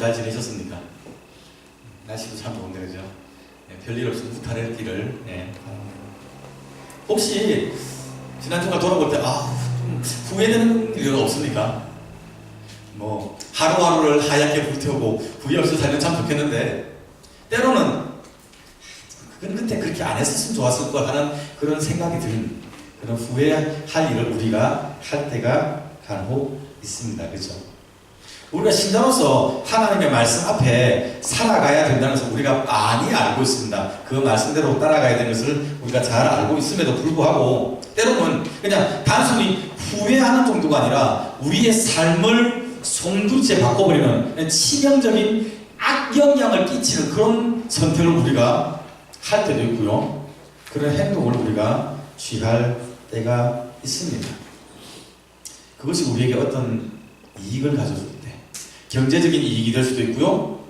잘 지내셨습니까? 날씨도 참 좋은데 그죠? 네, 별일 없이 무탈했기를 네, 바랍니다. 혹시 지난 주간 돌아볼 때 아, 좀 후회되는 일은 없습니까? 뭐 하루하루를 하얗게 불태우고 후회 없이 살면 참 좋겠는데 때로는 그건 그때 그렇게 안 했었으면 좋았을 것 하는 그런 생각이 드는 그런 후회할 일을 우리가 할 때가 간혹 있습니다. 그렇죠? 우리가 신자로서 하나님의 말씀 앞에 살아가야 된다는 것을 우리가 많이 알고 있습니다. 그 말씀대로 따라가야 되는 것을 우리가 잘 알고 있음에도 불구하고 때로는 그냥 단순히 후회하는 정도가 아니라 우리의 삶을 송두리째 바꿔버리는 치명적인 악영향을 끼치는 그런 선택을 우리가 할 때도 있고요. 그런 행동을 우리가 취할 때가 있습니다. 그것이 우리에게 어떤 이익을 때, 경제적인 이익이 될 수도 있고요.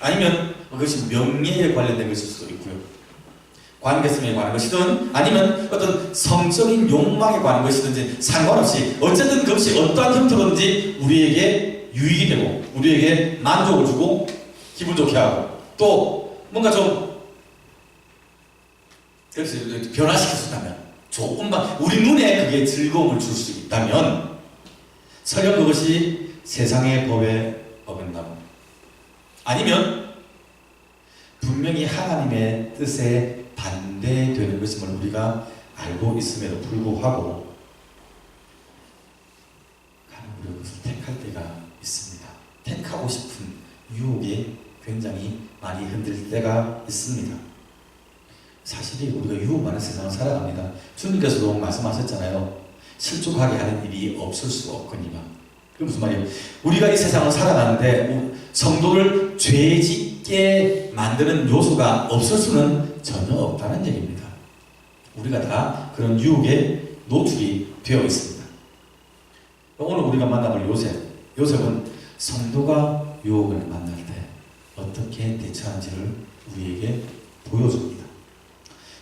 아니면 그것이 명예에 관련된 것일 수도 있고요. 관계성에 관한 것이든 아니면 어떤 성적인 욕망에 관한 것이든지 상관없이 어쨌든 그것이 어떠한 형태로든지 우리에게 유익이 되고 우리에게 만족을 주고 기분 좋게 하고 또 뭔가 좀 그래서 변화시켜준다면 조금만 우리 눈에 그게 즐거움을 줄 수 있다면 설령 그것이 세상의 법에 아니면 분명히 하나님의 뜻에 반대되는 것임을 우리가 알고 있음에도 불구하고 가는 우리가 그것을 택할 때가 있습니다. 택하고 싶은 유혹에 굉장히 많이 흔들 때가 있습니다. 사실이 우리가 유혹 많은 세상을 살아갑니다. 주님께서도 말씀하셨잖아요. 실족하게 하는 일이 없을 수 없거니와. 그 무슨 말이에요? 우리가 이 세상을 살아가는데 성도를 죄 짓게 만드는 요소가 없을 수는 전혀 없다는 얘기입니다. 우리가 다 그런 유혹에 노출이 되어 있습니다. 오늘 우리가 만나볼 요셉. 요셉은 성도가 유혹을 만날 때 어떻게 대처하는지를 우리에게 보여줍니다.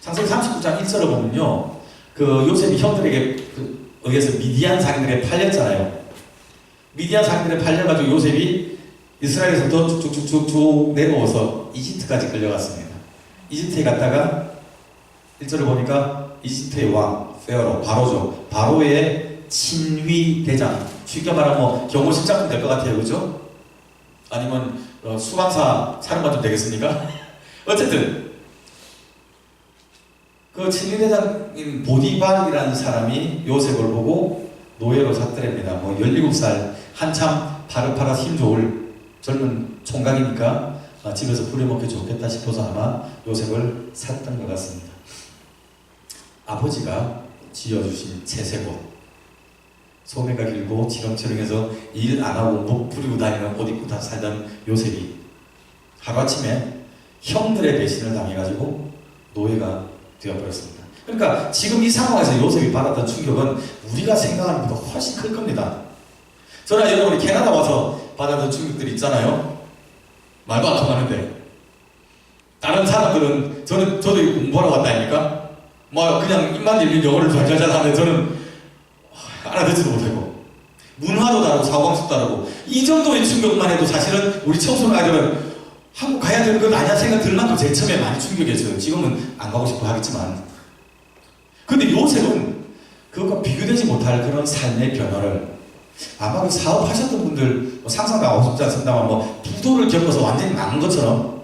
창세기 39장 1절을 보면요. 그 요셉이 형들에게 그 의해서 미디안 상인들에 팔렸잖아요. 미디안 상인들에 팔려가지고 요셉이 이스라엘에서부터 쭉쭉쭉쭉 내려와서 이집트까지 끌려갔습니다. 이집트에 갔다가 1절을 보니까 이집트의 왕 페어로 바로죠. 바로의 친위 대장 쉽게 말하면 뭐 경호 실장은 될 것 같아요. 그죠? 아니면 어, 수방사 사령관 좀 되겠습니까? 어쨌든 그 친위 대장인 보디발이라는 사람이 요셉을 보고 노예로 샀더랍니다. 뭐 17살 한참 바르파라 힘 좋을 젊은 총각이니까 아, 집에서 부려먹기 좋겠다 싶어서 아마 요셉을 샀던 것 같습니다. 아버지가 지어주신 채색옷 소매가 길고 지렁치렁해서 일 안 하고 목 부리고 다니는 옷 입고 다 살던 요셉이 하루아침에 형들의 배신을 당해가지고 노예가 되어버렸습니다. 그러니까 지금 이 상황에서 요셉이 받았던 충격은 우리가 생각하는 것보다 훨씬 클 겁니다. 저는 여러분이 캐나다 와서 받았던 충격들이 있잖아요. 말도 안 통하는데. 다른 사람들은, 저는, 저도 공부하러 왔다니까? 뭐, 그냥 입만 열린 영어를 잘잘잘 하는데 저는 알아듣지도 못하고. 문화도 다르고, 사고방식도 다르고. 이 정도의 충격만 해도 사실은 우리 청소년 아이들은 한국 가야 되는 건 아니야 생각 들 만큼 제일 처음에 많이 충격이었어요. 지금은 안 가고 싶어 하겠지만. 근데 요셉은 그것과 비교되지 못할 그런 삶의 변화를 아마 그 사업하셨던 분들 뭐 상상도 하고 싶지 않습니다만 뭐 부도를 겪어서 완전히 망한 것처럼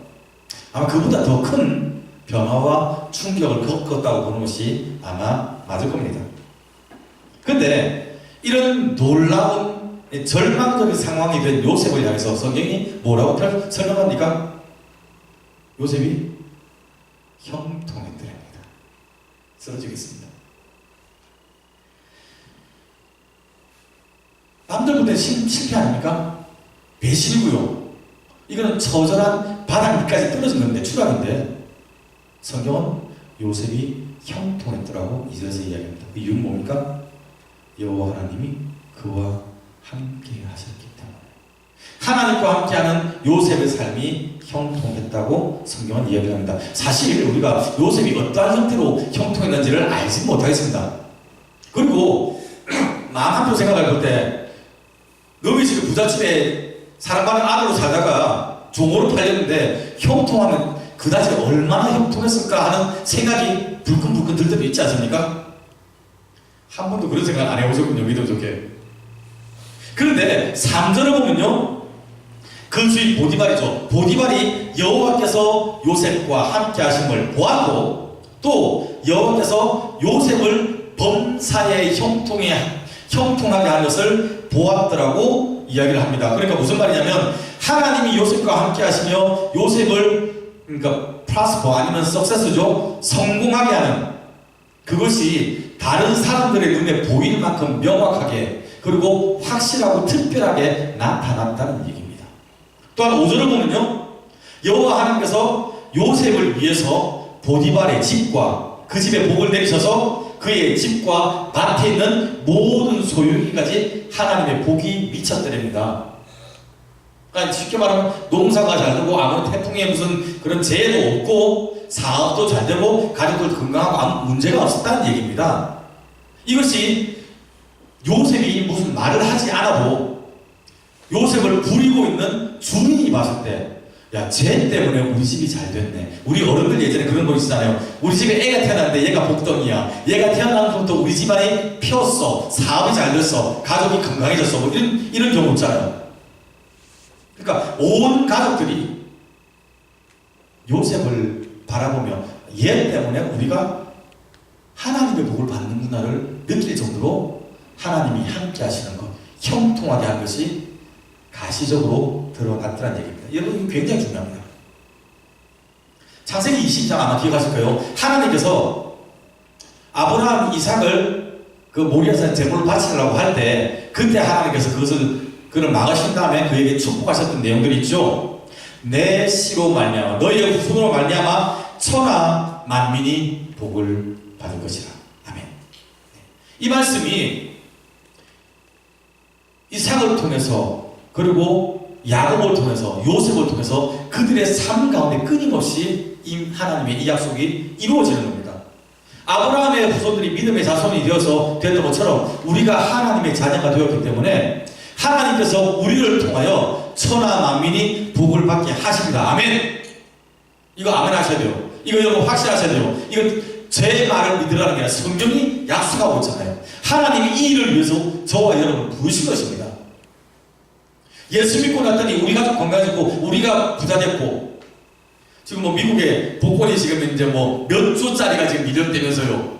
아마 그보다 더 큰 변화와 충격을 겪었다고 보는 것이 아마 맞을 겁니다. 근데 이런 놀라운 절망적인 상황이 된 요셉을 향해서 성경이 뭐라고 펼- 설명합니까? 요셉이 형통했더랍니다. 쓰러지겠습니다. 남들 볼때 실패 아닙니까? 배신이고요. 이거는 처절한 바닥 밑까지 떨어진 건데 추락인데 성경은 요셉이 형통했더라고 이절에서 이야기합니다. 그 이유는 뭡니까? 여호와 하나님이 그와 함께 하셨기 때문에 하나님과 함께하는 요셉의 삶이 형통했다고 성경은 이야기합니다. 사실 우리가 요셉이 어떠한 형태로 형통했는지를 알지 못하겠습니다. 그리고 마음 한편 생각해 볼때 너희 지금 부잣집에 사랑받는 아들로 살다가 종으로 팔렸는데 형통하면 그다지 얼마나 형통했을까 하는 생각이 불끈불끈 들 때도 있지 않습니까? 한 번도 그런 생각 안 해보셨군요, 믿음 좋게. 그런데 3절을 보면요. 그 주인 보디발이죠. 보디발이 여호와께서 요셉과 함께 하심을 보았고 또 여호와께서 요셉을 범사에 형통해 형통하게 한 것을 보았더라고 이야기를 합니다. 그러니까 무슨 말이냐면 하나님이 요셉과 함께 하시며 요셉을 그러니까 프라스퍼 아니면 석세스죠. 성공하게 하는 그것이 다른 사람들의 눈에 보이는 만큼 명확하게 그리고 확실하고 특별하게 나타났다는 얘기입니다. 또한 5절을 보면요. 여호와 하나님께서 요셉을 위해서 보디발의 집과 그 집에 복을 내리셔서 그의 집과 밭에 있는 모든 소유기까지 하나님의 복이 미쳤더랍니다. 그러니까 쉽게 말하면 농사가 잘 되고 아무 태풍에 무슨 그런 재해도 없고 사업도 잘 되고 가족들 건강하고 아무 문제가 없었다는 얘기입니다. 이것이 요셉이 무슨 말을 하지 않아도 요셉을 부리고 있는 주인이 봤을 때 야, 쟤 때문에 우리 집이 잘 됐네. 우리 어른들 예전에 그런 거 있잖아요. 우리 집에 애가 태어났는데 얘가 복덩이야. 얘가 태어나면부터 우리 집안이 피었어. 사업이 잘 됐어. 가족이 건강해졌어. 뭐 이런, 이런 경우 있잖아요. 그러니까 온 가족들이 요셉을 바라보며 얘 때문에 우리가 하나님의 복을 받는구나를 느낄 정도로 하나님이 함께 하시는 것, 형통하게 한 것이 가시적으로 드러났더란 얘기입니다. 여러분, 굉장히 중요합니다. 창세기 20장 아마 기억하실 거예요. 하나님께서 아브라함 이삭을 그 모리아산 제물을 바치려고 할 때, 그때 하나님께서 그것을 그를 막으신 다음에 그에게 축복하셨던 내용들이 있죠. 내 씨로 말미암아 너희의 후손으로 말미암아 천하 만민이 복을 받을 것이라. 아멘. 이 말씀이 이삭을 통해서 그리고 야곱을 통해서 요셉을 통해서 그들의 삶 가운데 끊임없이 이 하나님의 이 약속이 이루어지는 겁니다. 아브라함의 후손들이 믿음의 자손이 되어서 됐던 것처럼 우리가 하나님의 자녀가 되었기 때문에 하나님께서 우리를 통하여 천하 만민이 복을 받게 하십니다. 아멘. 이거 아멘 하셔야 돼요. 이거 여러분 확실하셔야 돼요. 이거 제 말을 믿으라는 게 아니라 성경이 약속하고 있잖아요. 하나님이 이 일을 위해서 저와 여러분을 부르신 것입니다. 예수 믿고 났더니 우리 가족 건강해졌고 우리가 부자 됐고 지금 뭐 미국에 복권이 지금 이제 뭐 몇 조짜리가 지금 미련되면서요.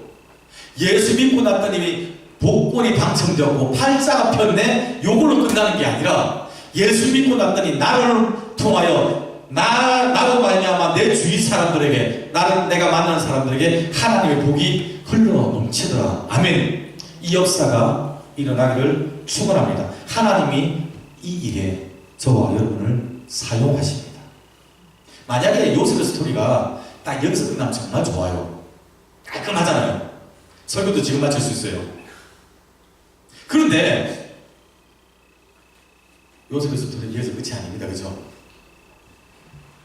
예수 믿고 났더니 복권이 당첨되었고 팔자가 폈네 요걸로 끝나는 게 아니라 예수 믿고 났더니 나를 통하여 나 나로 말미암아 내 주위 사람들에게 나를 내가 만나는 사람들에게 하나님의 복이 흘러 넘치더라. 아멘. 이 역사가 일어나기를 축원합니다. 하나님이 이 일에 저와 여러분을 사용하십니다. 만약에 요셉의 스토리가 딱 여기서 끝나면 정말 좋아요. 깔끔하잖아요. 설교도 지금 마칠 수 있어요. 그런데 요셉의 스토리는 여기서 끝이 아닙니다. 그죠?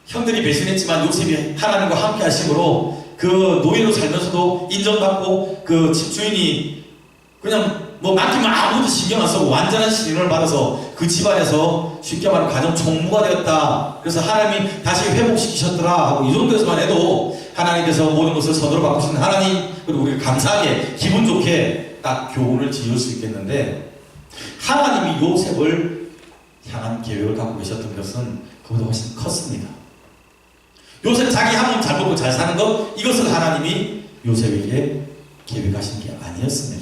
형들이 배신했지만 요셉이 하나님과 함께 하심으로 그 노예로 살면서도 인정받고 그 집주인이 그냥 뭐 맡기면 아무도 신경 안 쓰고 완전한 신임을 받아서 그 집안에서 쉽게 말하면 가정 총무가 되었다. 그래서 하나님이 다시 회복시키셨더라 하고 이 정도에서만 해도 하나님께서 모든 것을 선으로 바꾸시는 하나님 그리고 우리가 감사하게 기분 좋게 딱 교훈을 지을 수 있겠는데 하나님이 요셉을 향한 계획을 갖고 계셨던 것은 그보다 훨씬 컸습니다. 요셉 자기 한몸잘 먹고 잘 사는 것 이것을 하나님이 요셉에게 계획하신 게 아니었습니다.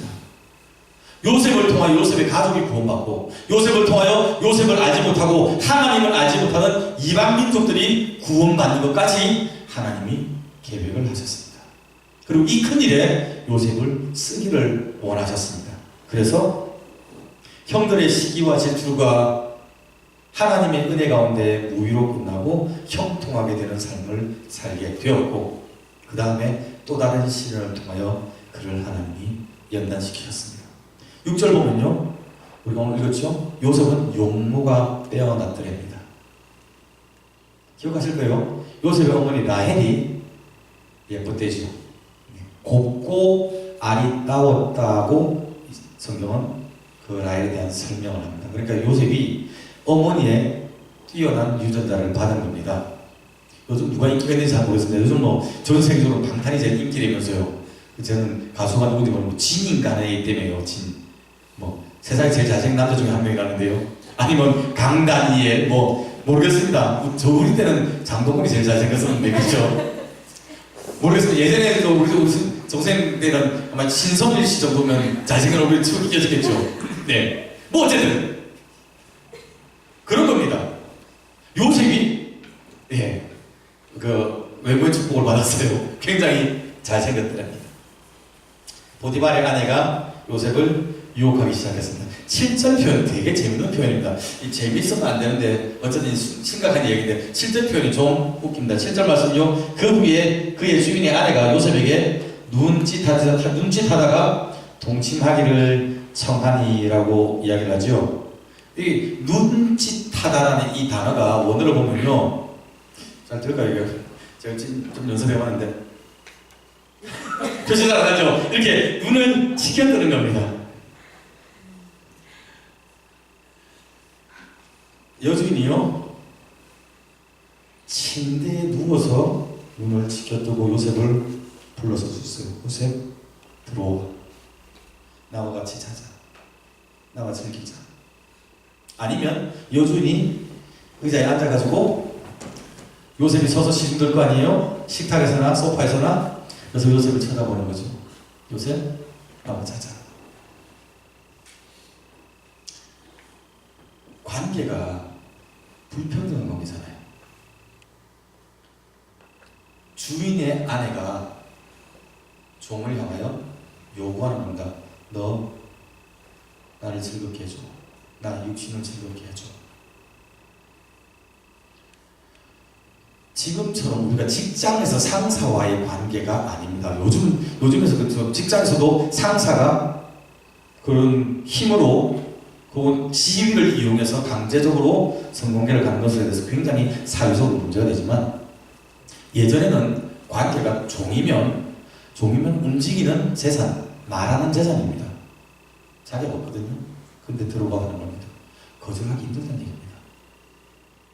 요셉을 통하여 요셉의 가족이 구원받고 요셉을 통하여 요셉을 알지 못하고 하나님을 알지 못하는 이방 민족들이 구원받는 것까지 하나님이 계획을 하셨습니다. 그리고 이 큰 일에 요셉을 쓰기를 원하셨습니다. 그래서 형들의 시기와 질투가 하나님의 은혜 가운데 무위로 끝나고 형통하게 되는 삶을 살게 되었고 그 다음에 또 다른 시련을 통하여 그를 하나님이 연단시키셨습니다. 6절 보면요. 우리가 오늘 읽었죠? 요셉은 용모가 빼어났더랍니다. 기억하실 거예요? 요셉의 어머니 라헬이 예뻤대죠. 곱고 알이 따웠다고 성경은 그 라헬에 대한 설명을 합니다. 그러니까 요셉이 어머니의 뛰어난 유전자를 받은 겁니다. 요즘 누가 인기가 있는지 잘 모르겠습니다. 요즘 뭐 전 세계적으로 방탄이 제일 인기라면서요. 저는 가수가 누군지 모르고 진인간이기 때문에요. 진. 뭐 세상에 제일 잘생긴 남자 중에 한 명이라는데요. 아니면 강다니엘 뭐 모르겠습니다. 저 우리 때는 장동건이 제일 잘생겼었는데 그죠? 모르겠습니다. 예전에도 우리 우리 동생 때는 아마 신성일 씨 정도면 잘생긴 얼굴이 쭉 이겨졌겠죠. 네. 뭐 어쨌든 그런 겁니다. 요셉이 예, 그 외모의 축복을 받았어요. 굉장히 잘생겼더랍니다. 보디발의 아내가 요셉을 유혹하기 시작했습니다. 7절 표현 되게 재밌는 표현입니다. 이 재밌으면 안 되는데 어쨌든 심각한 얘기인데 7절 표현이 좀 웃깁니다. 7절 말씀요. 그 후에 그의 주인의 아내가 요셉에게 눈짓하다, 눈짓하다가 동침하기를 청하니라고 이야기를 하죠. 이 눈짓하다라는 이 단어가 원어를 보면요. 잘 들을까요? 제가 지금 좀 연습해봤는데 표시 잘안 하죠? 이렇게 눈을 치켜뜨는 겁니다. 여주인이요 침대에 누워서 눈을 치켜뜨고 요셉을 불러서 줬어요. 요셉 들어와. 나와 같이 자자. 나와 즐기자. 아니면 여주인이 의자에 앉아가지고 요셉이 서서 힘들 거 아니에요? 식탁에서나 소파에서나 그래서 요셉을 쳐다보는 거죠. 요셉 나와 자자. 관계가 불평등한 관계잖아요. 주인의 아내가 종을 향하여 요구하는 겁니다. 너 나를 즐겁게 해줘. 나 육신을 즐겁게 해줘. 지금처럼 우리가 직장에서 상사와의 관계가 아닙니다. 요즘 요즘에서 그렇죠. 직장에서도 상사가 그런 힘으로 그 지위를 이용해서 강제적으로 성공계를 가는 것에 대해서 굉장히 사회적으로 문제가 되지만 예전에는 관계가 종이면 종이면 움직이는 재산, 말하는 재산입니다. 자격 없거든요. 근데 들어가 하는 겁니다. 거절하기 힘들다는 얘기입니다.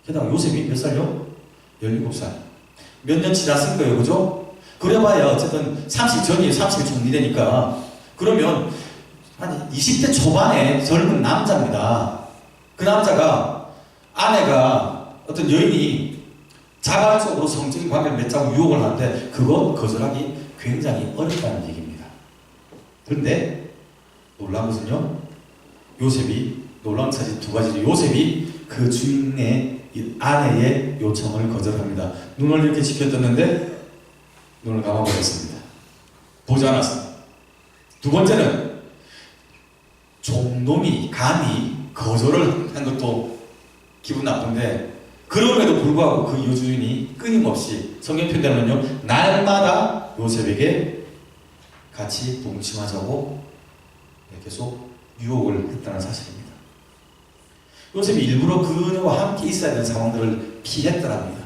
게다가 요셉이 몇 살요? 17살. 몇 년 지났을 거예요. 그죠? 그래봐야 어쨌든 30 전이에요. 30이 정리되니까. 그러면 한 20대 초반의 젊은 남자입니다. 그 남자가 아내가 어떤 여인이 자발적으로 성적인 관계를 맺자고 유혹을 하는데 그건 거절하기 굉장히 어렵다는 얘기입니다. 그런데 놀라운 것은요. 요셉이 놀라운 사실 두 가지죠. 요셉이 그 주인의 이 아내의 요청을 거절합니다. 눈을 이렇게 지켜뒀는데 눈을 감아버렸습니다. 보지 않았습니다. 두 번째는 종놈이 감히 거절을 한 것도 기분 나쁜데 그럼에도 불구하고 그 여주인이 끊임없이 성경 편대로는요 날마다 요셉에게 같이 동침하자고 계속 유혹을 했다는 사실입니다. 요셉이 일부러 그녀와 함께 있어야 되는 상황들을 피했더랍니다.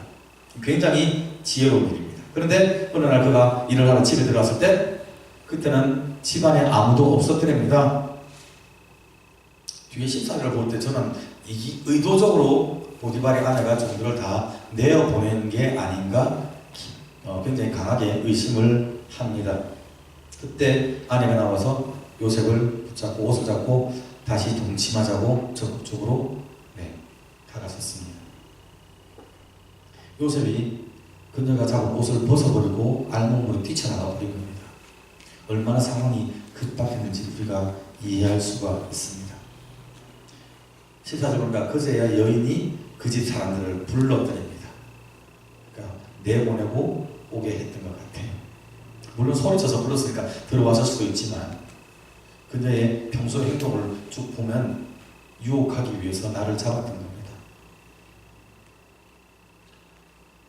굉장히 지혜로운 일입니다. 그런데 어느 날 그가 일을 하러 집에 들어왔을 때 그때는 집안에 아무도 없었더랍니다. 뒤에 14절을 볼 때 저는 이 의도적으로 보디발의 아내가 종들을 다 내어 보낸 게 아닌가 어, 굉장히 강하게 의심을 합니다. 그때 아내가 나와서 요셉을 붙잡고 옷을 잡고 다시 동침하자고 적극적으로 네, 다가섰습니다. 요셉이 그녀가 잡은 옷을 벗어버리고 알몸으로 뛰쳐나가 버린 겁니다. 얼마나 상황이 급박했는지 우리가 이해할 수가 있습니다. 14절 보니까 그제야 여인이 그 집 사람들을 불러드립니다. 그러니까 내보내고 오게 했던 것 같아요. 물론 소리쳐서 불렀으니까 들어왔을 수도 있지만 그녀의 평소 행동을 쭉 보면 유혹하기 위해서 나를 잡았던 겁니다.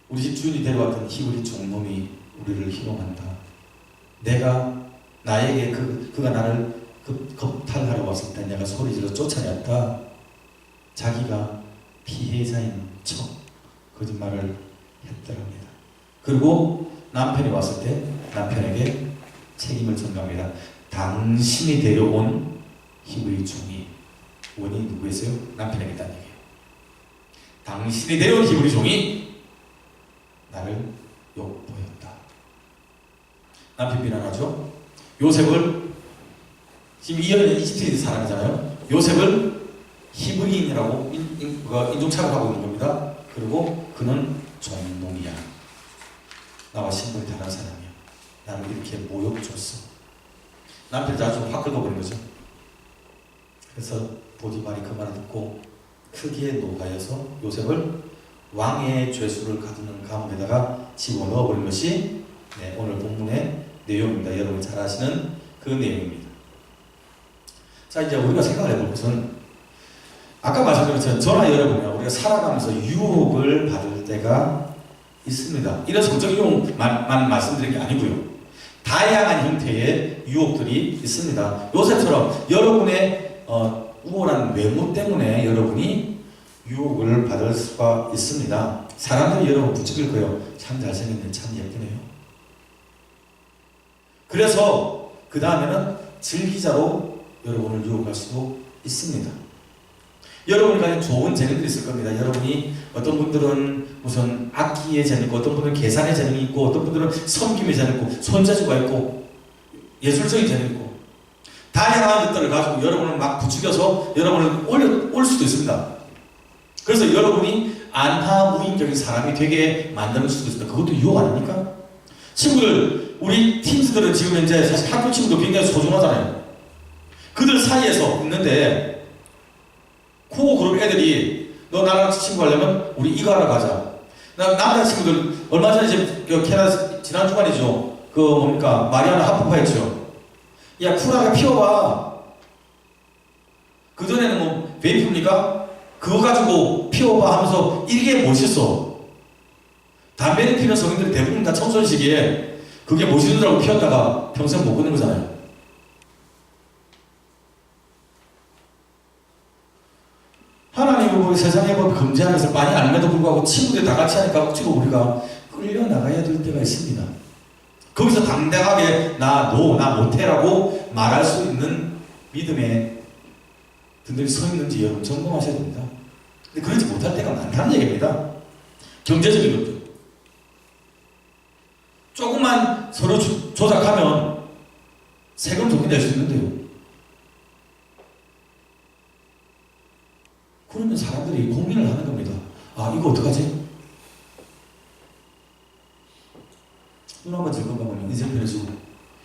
우리 집 주인이 데려왔던 히브리 종 놈이 우리를 희롱한다. 내가 나에게 그 그가 나를 급, 겁탈하러 왔을 때 내가 소리 질러 쫓아냈다. 자기가 피해자인 척 거짓말을 했더랍니다. 그리고 남편이 왔을 때 남편에게 책임을 전가합니다. 당신이 데려온 히브리 종이 원인이 누구였어요? 남편에게 있다는 얘기예요. 당신이 데려온 히브리 종이 나를 욕보였다. 남편 비난하죠. 요셉을 지금 이현의 이집트인 사람이잖아요. 요셉을 히브리인이라고 그 인종차별 하고 있는 겁니다. 그리고 그는 종놈이야. 나와 신분이 다른 사람이야. 나를 이렇게 모욕 줬어. 남편이 아주 확 긁어버린 거죠. 그래서 보디발이 그 말을 듣고 크게 노하여서 요셉을 왕의 죄수를 가두는 가문에다가 집어넣어 버린 것이 네, 오늘 본문의 내용입니다. 여러분 잘 아시는 그 내용입니다. 자 이제 우리가 생각을 해볼 것은 아까 것처럼 저나 여러분이 우리가 살아가면서 유혹을 받을 때가 있습니다. 이런 성적 유혹만 말씀드린 게 아니고요. 다양한 형태의 유혹들이 있습니다. 요새처럼 여러분의 어, 우월한 외모 때문에 여러분이 유혹을 받을 수가 있습니다. 사람들이 여러분 부추길 거예요. 참 잘생겼네, 참 예쁘네요. 그래서 그 다음에는 즐기자로 여러분을 유혹할 수도 있습니다. 여러분이 가진 좋은 재능들이 있을 겁니다. 여러분이 어떤 분들은 무슨 악기에 재능 어떤 분들은 계산에 재능이 있고 어떤 분들은 섬김에 재능 있고 손재주가 있고 예술적인 재능이 있고 다양한 것들을 가지고 여러분을 막 부추겨서 여러분을 올려, 올 수도 있습니다. 그래서 여러분이 안하무인적인 사람이 되게 만드는 수도 있습니다. 그것도 유혹 아닙니까? 친구들, 우리 팀들은 지금 현재 사실 학교 친구도 굉장히 소중하잖아요. 그들 사이에서 있는데 코 그룹 애들이 너 나랑 친구 하려면 우리 이거 하러 가자. 나 남자 친구들 얼마 전에 이제 그 캐나 지난 주말이죠. 그 뭡니까 마리아나 하프파 했죠. 야 쿨하게 피워봐. 그 전에는 뭐 베이프입니까? 그거 가지고 피워봐 하면서 이게 멋있어. 담배를 피는 성인들이 대부분 다 청소년 시기에 그게 멋있는 줄 알고 피웠다가 평생 못 끊는 거잖아요. 보고 세상의 법 금지하면서 많이 알면도 불구하고 친구들이 다 같이 하니까 억지로 우리가 끌려 나가야 될 때가 있습니다. 거기서 당당하게 나, 노, 나 못해라고 말할 수 있는 믿음의 분들이 서 있는지 여러분 점검하셔야 됩니다. 근데 그러지 못할 때가 많다는 얘기입니다. 경제적인 것도. 조금만 서로 조, 조작하면 세금 좋게 낼수 있는데요. 그러면 사람들이 고민을 하는 겁니다. 아, 이거 어떡하지? 눈 한번 들건가면 인생 편해지고.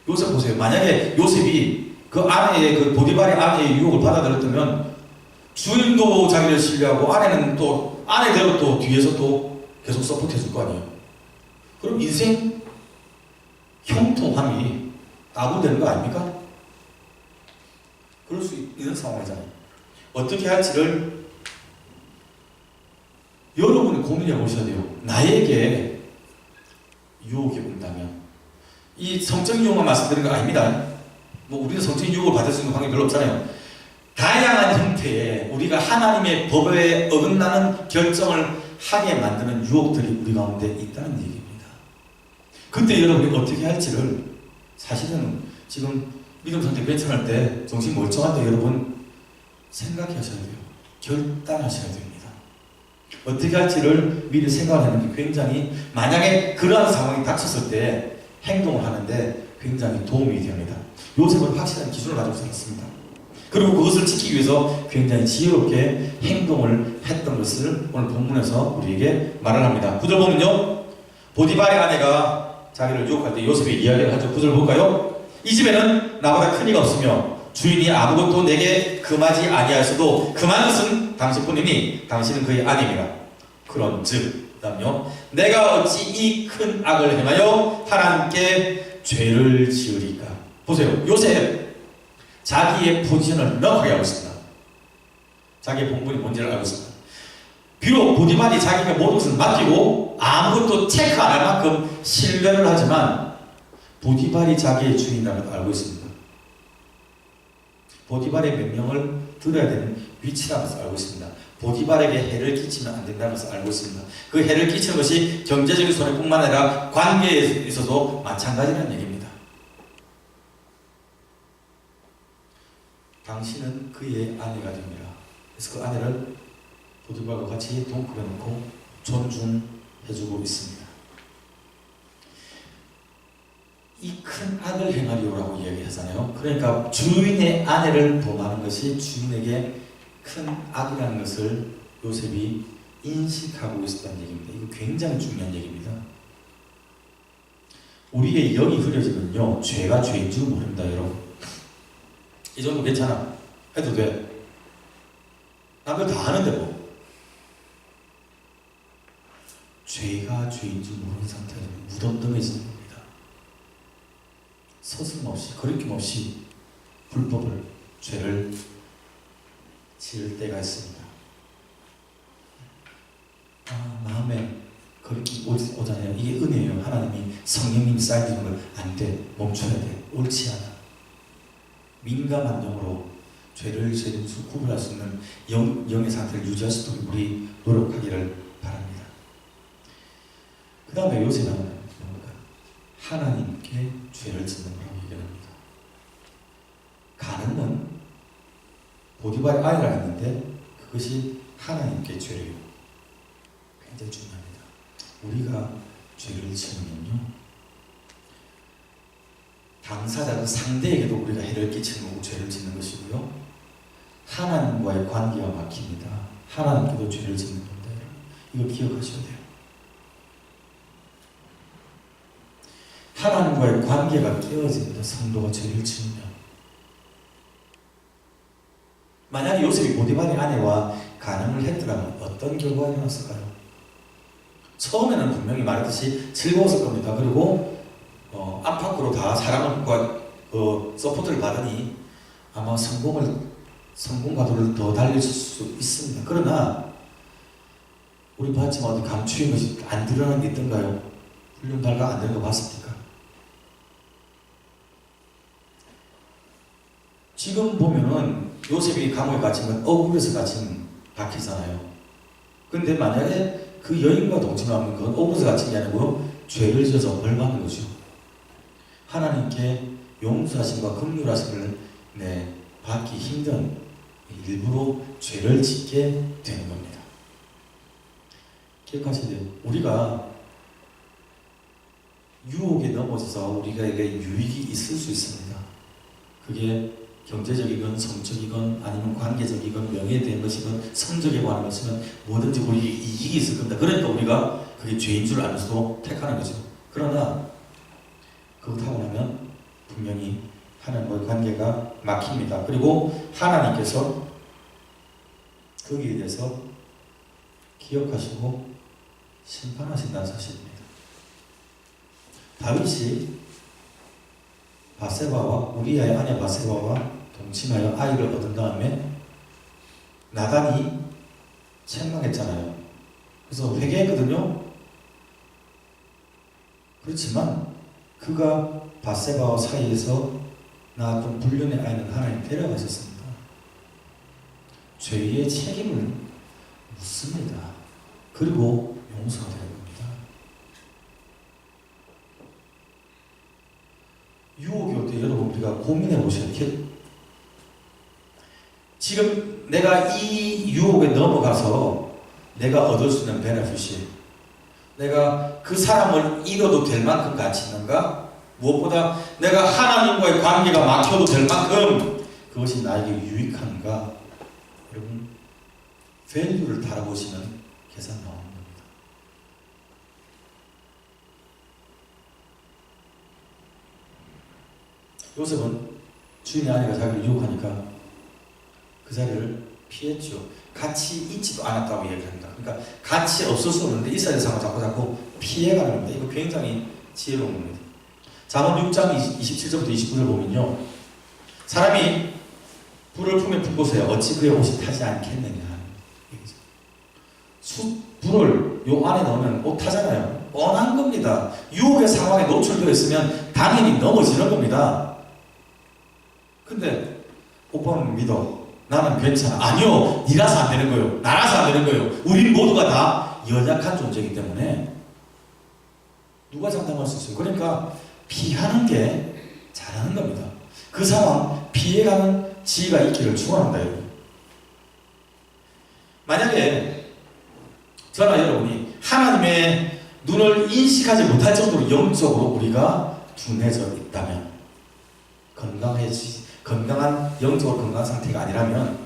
요셉 보세요. 만약에 요셉이 그 아내의, 그 보디발의 아내의 유혹을 받아들였다면 주인도 자기를 신뢰하고 아내는 또 아내대로 또 뒤에서 또 계속 서포트 해 줄 거 아니에요. 그럼 인생 형통함이 나불되는 거 아닙니까? 그럴 수 있는 상황이잖아요. 어떻게 할지를 고민해 보셔야 돼요. 나에게 유혹이 온다면 이 성적 유혹만 말씀드리는 거 아닙니다. 뭐 우리는 성적 유혹을 받을 수 있는 방법이 별로 없잖아요. 다양한 형태의 우리가 하나님의 법에 어긋나는 결정을 하게 만드는 유혹들이 우리 가운데 있다는 얘기입니다. 그때 여러분이 어떻게 할지를 사실은 지금 믿음 선택 괜찮을 때 정신 멀쩡할 때 여러분 생각하셔야 돼요. 결단하셔야 됩니다. 어떻게 할지를 미리 생각하는 게 굉장히 만약에 그러한 상황이 닥쳤을 때 행동을 하는데 굉장히 도움이 됩니다. 요셉은 확실한 기준을 가지고 살았습니다. 그리고 그것을 지키기 위해서 굉장히 지혜롭게 행동을 했던 것을 오늘 본문에서 우리에게 말을 합니다. 구절 보면요. 보디발의 아내가 자기를 유혹할 때 요셉이 이야기를 하죠. 구절 볼까요? 이 집에는 나보다 큰 이가 없으며 주인이 아무것도 내게 금하지 아니하였어도 금한 것은 당신뿐이니 당신은 그의 아내이라 그런 즉 그다음요. 내가 어찌 이 큰 악을 행하여 하나님께 죄를 지으리까? 보세요. 요셉 자기의 포지션을 명확하게 알고 있습니다. 자기의 본분이 뭔지를 알고 있습니다. 비록 보디발이 자기가 모든 것을 맡기고 아무것도 체크 안 할 만큼 신뢰를 하지만 보디발이 자기의 주인이라는 걸 알고 있습니다. 보디발의 명령을 들어야 되는 위치라는 것을 알고 있습니다. 보디발에게 해를 끼치면 안 된다는 것을 알고 있습니다. 그 해를 끼치는 것이 경제적인 손해뿐만 아니라 관계에 있어도 마찬가지라는 얘기입니다. 당신은 그의 아내가 됩니다. 그래서 그 아내를 보디발과 같이 동급해 놓고 존중해주고 있습니다. 이큰 악을 행하리오라고 이야기하잖아요. 그러니까 주인의 아내를 범하는 것이 주인에게 큰 악이라는 것을 요셉이 인식하고 있었다는 얘기입니다. 이거 굉장히 중요한 얘기입니다. 우리의 영이 흐려지면요, 죄가 죄인 줄 모릅니다, 여러분. 이 정도 괜찮아. 해도 돼. 남들 다 아는데 뭐. 죄가 죄인 줄 모르는 상태에서 무덤덤해지는 겁니다. 서슴없이, 거리낌 없이 불법을, 죄를 지을 때가 있습니다. 아, 마음에 오- 오잖아요. 이게 은혜예요. 하나님이 성령님이 쌓여주는 걸안 돼. 멈춰야 돼. 옳지 않아. 민감한 영으로 죄를 죄인수 구분할 수 있는 영, 영의 상태를 유지할 수 있도록 우리 노력하기를 바랍니다. 그 다음에 요새는 뭡니까? 하나님께 죄를 짓는 거라고 얘기합니다. 가늠은 보디발의 아이라 했는데 그것이 하나님께 죄를 굉장히 중요합니다. 우리가 죄를 지으면요. 당사자 그 상대에게도 우리가 해를 끼치는 거고 죄를 짓는 것이고요. 하나님과의 관계가 막힙니다. 하나님께도 죄를 짓는 겁니다. 이거 기억하셔야 돼요. 하나님과의 관계가 깨어집니다. 성도가 죄를 지으면. 만약에 요셉이 보디발의 아내와 간음을 했더라면 어떤 결과가 일어났을까요? 처음에는 분명히 말했듯이 즐거웠을 겁니다. 그리고 어, 안팎으로 다 사람과 어, 서포트를 받으니 아마 성공을 성공 가도를 더 달릴 수 있습니다. 그러나 우리 봤지만 감추인 것이 안 드러난 게 있던가요? 훈련 발가 안 되는 거 봤습니까? 지금 보면은 요셉이 감옥에 갇힌 건 억울해서 갇힌 박히잖아요. 근데 만약에 그 여인과 동침하면 그건 억울해서 갇힌 게 아니고 죄를 지어서 벌 받는 거죠. 하나님께 용서하심과 긍휼하심을 네, 받기 힘든 일부러 죄를 짓게 되는 겁니다. 기억하셔야 돼요. 우리가 유혹에 넘어져서 우리가 이게 유익이 있을 수 있습니다. 그게 경제적이건 성적이건 아니면 관계적이건 명예에 대한 것이건 성적에 관한 것이건 뭐든지 우리 이익이 있을 겁니다. 그러니까 우리가 그게 죄인 줄 알면서도 택하는 거죠. 그러나 그거 타고 나면 분명히 하나님과의 관계가 막힙니다. 그리고 하나님께서 거기에 대해서 기억하시고 심판하신다는 사실입니다. 다윗이 바세바와 우리아의 아내 바세바와 동침하여 아이를 얻은 다음에 나단이 책망했잖아요. 그래서 회개했거든요. 그렇지만 그가 바세바와 사이에서 낳았던 불륜의 아이는 하나님 데려가셨습니다. 죄의 책임을 묻습니다. 그리고 용서가 되는 겁니다. 유혹이 올 때 여러분 우리가 고민해 보셔야. 지금 내가 이 유혹에 넘어가서 내가 얻을 수 있는 베네핏이 내가 그 사람을 잃어도 될 만큼 가치 있는가? 무엇보다 내가 하나님과의 관계가 막혀도 될 만큼 그것이 나에게 유익한가? 여러분, 밸류를 달아보시면 계산 나오는 겁니다. 요셉은 주인의 아내가 자기를 유혹하니까 그 자리를 피했죠. 같이 있지도 않았다고 얘기합니다. 그러니까 같이 없을 수 없는데 있어야 될 상황을 자꾸 자꾸 피해가는 겁니다. 이거 굉장히 지혜로운 겁니다. 잠언 6장 27절부터 29절 보면요. 사람이 불을 품에 푼 곳에 어찌 그의 옷이 타지 않겠느냐. 수, 불을 요 안에 넣으면 옷 타잖아요. 뻔한 겁니다. 유혹의 상황에 노출되어 있으면 당연히 넘어지는 겁니다. 근데 오빠는 믿어. 나는 괜찮아. 아니요. 니라서 안 되는 거예요. 나라서 안 되는 거예요. 우리 모두가 다 연약한 존재이기 때문에 누가 장담할 수 있어요? 그러니까 피하는 게 잘하는 겁니다. 그 상황 피해가는 지혜가 있기를 축원합니다. 여러분. 만약에 저나 여러분이 하나님의 눈을 인식하지 못할 정도로 영적으로 우리가 둔해져 있다면 건강해지 건강한 영적으로 건강한 상태가 아니라면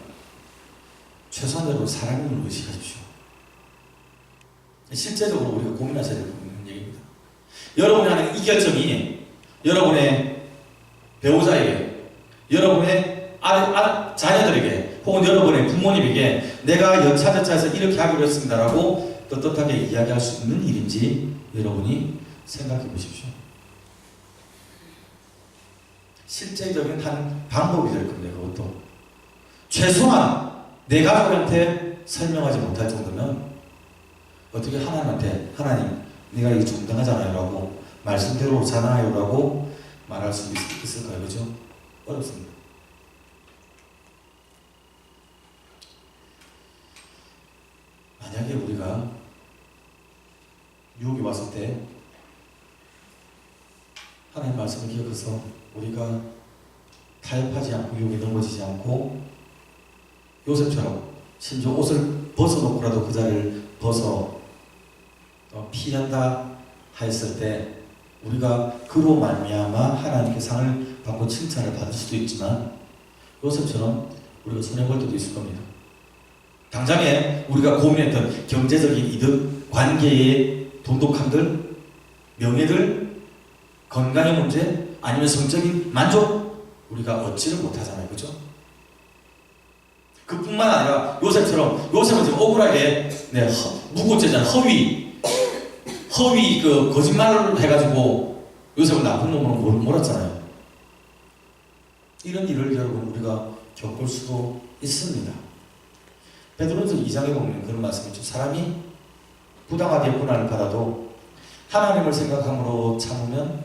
최소한 여러분 사랑님을 의식하십시오. 실제적으로 우리가 고민하셔야 될 부분은 얘기입니다. 여러분이 하는 이 결정이 여러분의 배우자에게, 여러분의 아, 아, 자녀들에게, 혹은 여러분의 부모님에게 내가 여차저차해서 이렇게 하기로 했습니다라고 떳떳하게 이야기할 수 있는 일인지 여러분이 생각해 보십시오. 실제적인 한 방법이 될 겁니다. 그것도 최소한 내 가족한테 설명하지 못할 정도면 어떻게 하나님한테 하나님 내가 이거 정당하잖아요라고 말씀대로잖아요라고 말할 수 있, 있을까요? 그죠? 어렵습니다. 만약에 우리가 유혹이 왔을 때 하나님 말씀을 기억해서 우리가 타협하지 않고 유혹에 넘어지지 않고 요셉처럼 심지어 옷을 벗어놓고라도 그 자리를 벗어 어, 피한다 하였을 때 우리가 그로 말미암아 하나님께 상을 받고 칭찬을 받을 수도 있지만 요셉처럼 우리가 손해 볼 때도 있을 겁니다. 당장에 우리가 고민했던 경제적인 이득, 관계의 돈독함들, 명예들, 건강의 문제, 아니면 성적인 만족 우리가 얻지를 못하잖아요, 그죠? 그뿐만 아니라 요셉처럼 요셉은 지금 억울하게 네, 허, 무고죄잖아 허위 허위 그 거짓말을 해가지고 요셉을 나쁜 놈으로 몰- 몰았잖아요. 이런 일을 여러분 우리가 겪을 수도 있습니다. 베드로전서 2장에 보면 그런 말씀이 있죠. 사람이 부당하게 고난을 받아도 하나님을 생각함으로 참으면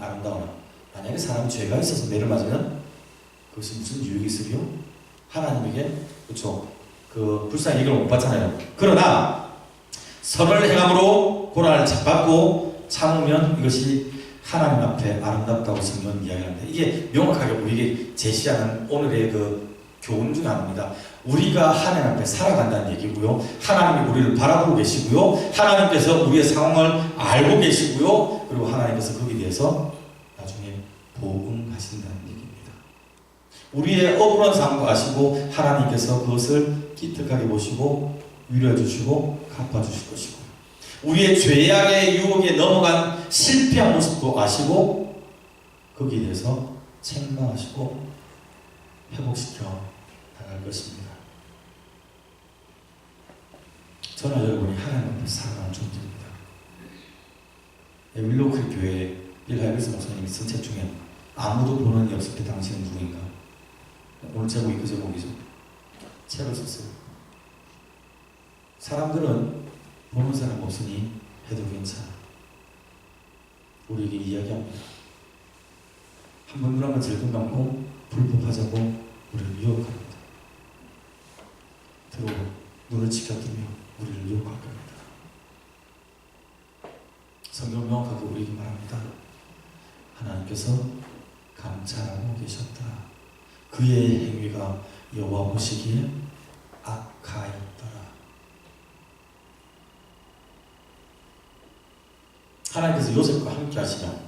아름다우나 만약에 사람이 죄가 있어서 매를 맞으면 그것이 무슨 유익이 있으리요? 하나님에게 그렇죠. 그 불쌍히 얘기를 못 받잖아요. 그러나 선을 행함으로 고난을 받고 참으면 이것이 하나님 앞에 아름답다고 성경은 이야기합니다. 이게 명확하게 우리에게 제시하는 오늘의 그 교훈 중 하나입니다. 우리가 하나님 앞에 살아간다는 얘기고요. 하나님이 우리를 바라보고 계시고요. 하나님께서 우리의 상황을 알고 계시고요. 그리고 하나님께서 거기 에 대해서 나중에 보응하신다는 얘기입니다. 우리의 억울한 상황도 아시고 하나님께서 그것을 기특하게 보시고 위로해 주시고 갚아 주실 것이고 우리의 죄악의 유혹에 넘어간 실패한 모습도 아시고 거기에 대해서 책망하시고 회복시켜 나갈 것입니다. 저는 여러분이 하나님 앞에 살아가는 존재입니다. 윌로크 교회 빌하이비스 목사님이 쓴 책 중에 아무도 보는 이 없을 때 당신은 누구인가? 오늘 제목이 그 제목이죠. 책을 썼어요. 사람들은 보는 사람 없으니 해도 괜찮아. 우리에게 이야기합니다. 한번 눈 한번 질끈 감고 불법하자고 우리를 유혹합니다. 들어 눈을 지켜두며 우리를 유혹할 겁니다. 성경 명확하게 우리에게 말합니다. 하나님께서 감찰하고 계셨다. 그의 행위가 여호와 보시기에 악하였더라. 하나님께서 요셉과 함께 하시면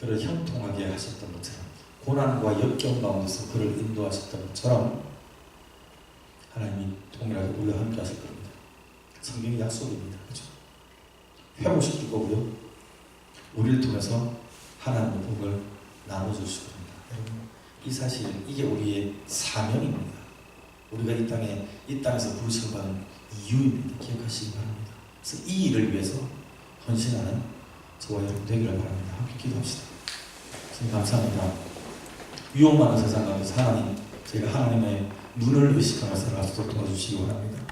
그를 형통하게 하셨던 것처럼 고난과 역경 가운데서 그를 인도하셨던 것처럼 하나님이 동일하게 우리와 함께 하실 겁니다. 성경의 약속입니다. 그죠? 회복시킬 거고요. 우리를 통해서 하나님의 복을 나눠주실 겁니다. 이 사실은 이게 우리의 사명입니다. 우리가 이 땅에 이 땅에서 부르심 받은 이유입니다. 기억하시기 바랍니다. 그래서 이 일을 위해서 헌신하는 저와 여러분 되기를 바랍니다. 함께 기도합시다. 주님 감사합니다. 위험 많은 세상 가운데서 하나님, 저희가 하나님의 눈을 의식하며 살아가도록 도와주시기 바랍니다.